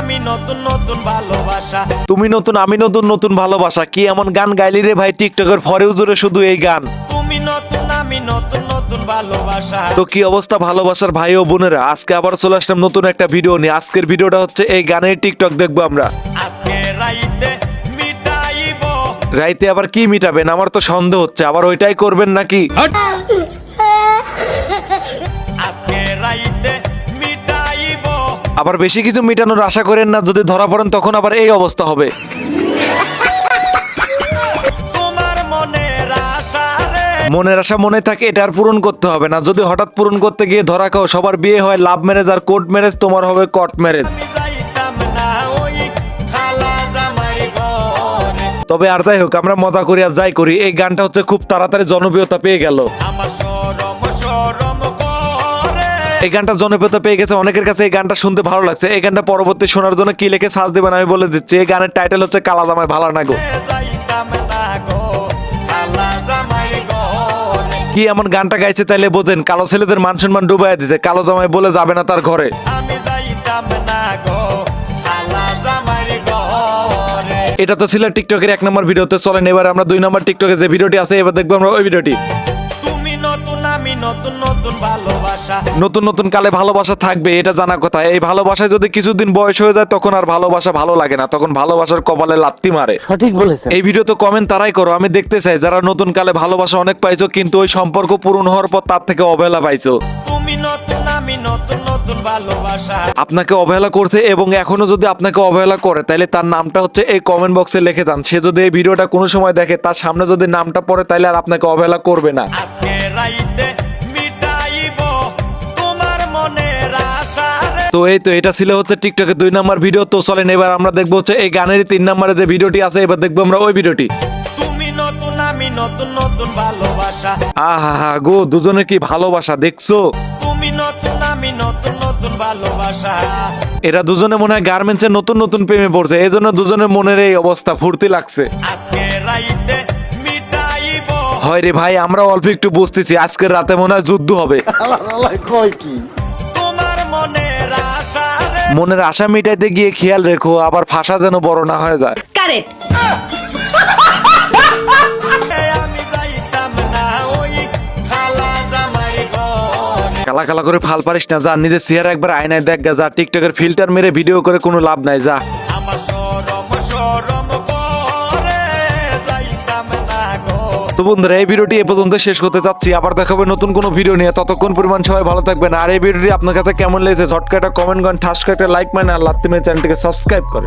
আমি নতুন নতুন ভালোবাসা। তুমি নতুন আমি নতুন নতুন ভালোবাসা। কি এমন গান গাইলি রে ভাই টিকটকের? ফরেও জুড়ে শুধু এই গান। তুমি নতুন আমি নতুন নতুন ভালোবাসা। তো কি অবস্থা ভালোবাসার ভাই ও বোনেরা? আজকে আবার চলে আসলাম নতুন একটা ভিডিও নিয়ে। আজকের ভিডিওটা হচ্ছে এই গানের টিকটক দেখব আমরা। আজকে রাইতে মিটাইব। রাইতে আবার কি মিটাবেন? আমার তো সন্দেহ হচ্ছে। আবার ওইটাই করবেন নাকি? আবার বেশি কিছু মিটানোর আশা করেন না যদি ধরা পড়েন তখন আবার এই অবস্থা হবে। মনের আশা মনে থাকে এটা আর পূরণ করতে হবে না। যদি হঠাৎ পূরণ করতে গিয়ে ধরা খাও সবার বিয়ে হয় লাভ ম্যারেজ আর কোর্ট ম্যারেজ তোমার হবে কট ম্যারেজ। তবে আর যাই হোক আমরা মজা করি আর যাই করি। এই গানটা হচ্ছে খুব তাড়াতাড়ি জনপ্রিয়তা পেয়ে গেল। আমার এই গানটা জনপ্রিয়তা পেয়ে গেছে, অনেকের কাছে এই গানটা শুনতে ভালো লাগছে। এই গানটা পরবর্তী শোনার জন্য কি লিখে সাজ দেবেন আমি বলে দিচ্ছি। এই গানের টাইটেল হচ্ছে কালা জামাই, ভালো না গো। কি এমন গানটা গাইছে তাইলে বোঝেন, কালো ছেলেদের মান সম্মান ডুবাই দিছে, কালো জামাই বলে যাবে না তার ঘরে। এটা তো ছিল টিকটকের এক নম্বর ভিডিওতে, চলেন এবার আমরা দুই নম্বর টিকটকে যে ভিডিওটি আছে, এবার দেখব আমরা ওই ভিডিওটি। আমি নতুন নতুন ভালোবাসা। নতুন নতুন কালে ভালোবাসা থাকবে এটা জানা কথা। এই ভালোবাসায় যদি কিছুদিন বয়স হয়ে যায় তখন আর ভালোবাসা ভালো লাগে না। তখন ভালোবাসার কপালে লাত্তি মারে। সঠিক বলেছেন। এই ভিডিও তো কমেন্ট তারাই করো। আমি দেখতে চাই যারা নতুন কালে ভালোবাসা অনেক পাইছো কিন্তু ওই সম্পর্ক পূরণ হওয়ার পর তার থেকে অবহেলা পাইছো। তুমি নতুন আমি নতুন নতুন ভালোবাসা। আপনাকে অবহেলা করতে এবং এখনও যদি আপনাকে অবহেলা করে তাহলে তার নামটা হচ্ছে এই কমেন্ট বক্সে লিখে দেন। সে যদি এই ভিডিওটা কোনো সময় দেখে তার সামনে যদি নামটা পড়ে তাহলে আর আপনাকে অবহেলা করবে না। আজকে তো এই তো এটা ছিল হচ্ছে টিকটকে দুই নাম্বার ভিডিও তো চলেন এবার আমরা দেখব হচ্ছে এই গানেরই তিন নাম্বারে যে ভিডিওটি আছে এবার দেখব আমরা ওই ভিডিওটি তুমি নতুন আমি নতুন নতুন ভালোবাসা। আহা হা গো দুজনে কি ভালোবাসা দেখছ? তুমি নতুন আমি নতুন নতুন ভালোবাসা। এরা দুজনে মনে হয় গার্মেন্টসের নতুন নতুন প্রেমে পড়ছে এই জন্য দুজনের মনের এই অবস্থা ফুর্তি লাগছে। আজকে রাইতে হয় রে ভাই আমরা অল্প একটু বুঝতেছি আজকের রাতে মনে হয় যুদ্ধ হবে। আশা রে মনের আশা মিটাইতে গিয়ে খেয়াল রেখো আবার ফাঁসা যেন বড় না হয়ে যায়। কালা কালা করে ফাল পারিস না যা নিজের চেহারা একবার আয়নায় দেখ যা টিকটকের ফিল্টার মেরে ভিডিও করে কোনো লাভ নাই যা। তো বন্ধুরা, এই ভিডিওটি এ পর্যন্ত শেষ করতে চাচ্ছি। আবার দেখাবে নতুন কোনো ভিডিও নিয়ে। ততক্ষণ পরিমাণ সবাই ভালো থাকবেন। আর এই ভিডিওটি আপনার কাছে কেমন লেগেছে, ঝটকা একটা কমেন্ট করেন ঠাস একটা লাইক মানে আর লাত্তি মেয়ে চ্যানেলটিকে সাবস্ক্রাইব করে